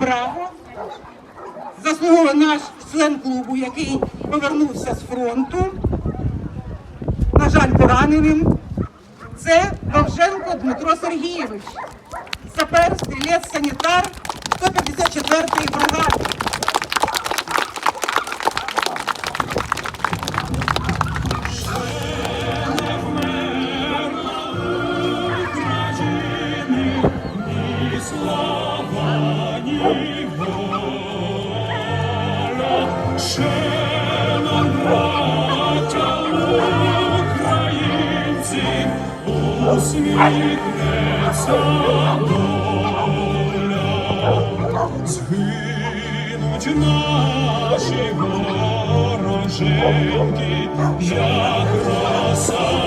браво! Заслуговує наш член клубу, який повернувся з фронту. На жаль, пораненим. Це Довженко Дмитро Сергійович, сапер, стрілець, санітар 154-ї бригади. Нам, українці, усміхнеться доля. Згинуть наші вороженьки, як роса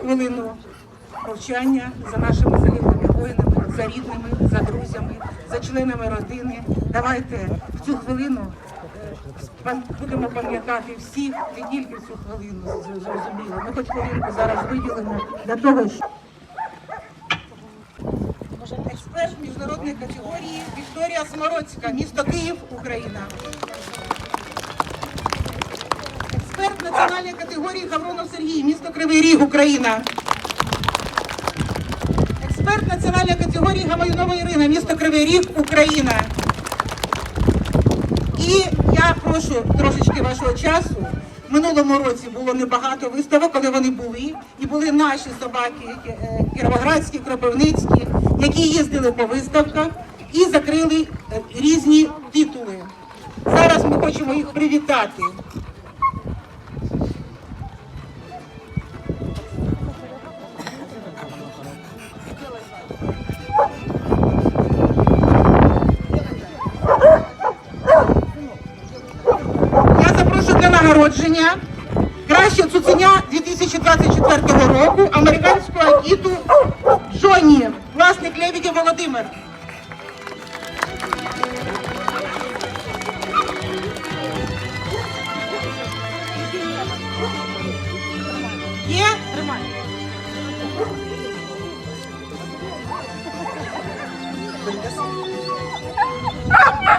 хвилину мовчання за нашими загиблими воїнами, за рідними, за друзями, за членами родини. Давайте в цю хвилину е, будемо пам'ятати всіх, не тільки в цю хвилину зрозуміло. Ми хоч хвилинку зараз виділимо для того, щоб експерт міжнародної категорії Вікторія Смородська, місто Київ, Україна. Експерт національної категорії Гавронов Сергій, місто Кривий Ріг, Україна. Експерт національної категорії Гамаюнова Ірина, місто Кривий Ріг, Україна. І я прошу трошечки вашого часу. Минулому році було небагато виставок, але вони були. І були наші собаки, е, кіровоградські, кропивницькі, які їздили по виставках і закрили е, різні титули. Зараз ми хочемо їх привітати. Я запрошую для нагородження краще цуценя 2024 року американського агіту Джоні, власник Лебедя Володимир.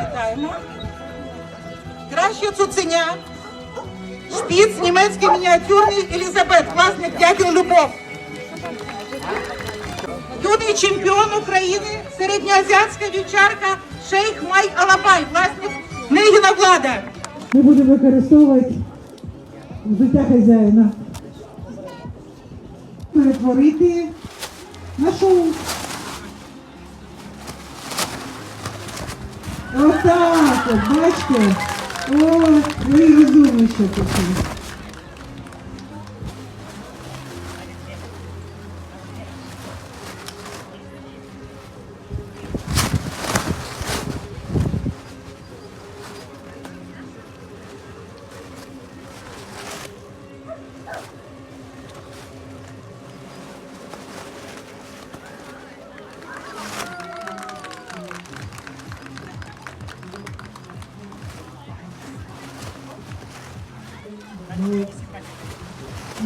Вітаємо. Краще цуценя. Шпіц, німецький мініатюрний Елізабет, власник дякую Любов. Юний чемпіон України, середньоазіатська вівчарка Шейх Май Алабай, власник Негіна Влада. Ми будемо використовувати життя хазяїна. Перетворити на шоу. Отак, от, бачите? О, ви розумні, що такі.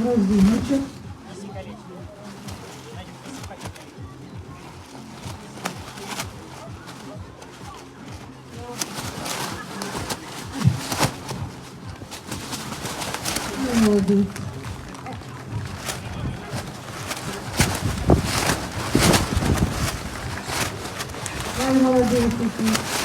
магазинчик. Молодец. Дай молодец.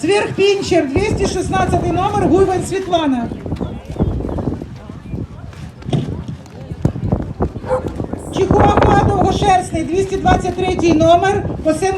Сверхпінчер, 216 номер, Гуйвань Світлана. Чихуахуа Довгошерстний, 223 номер, Косенко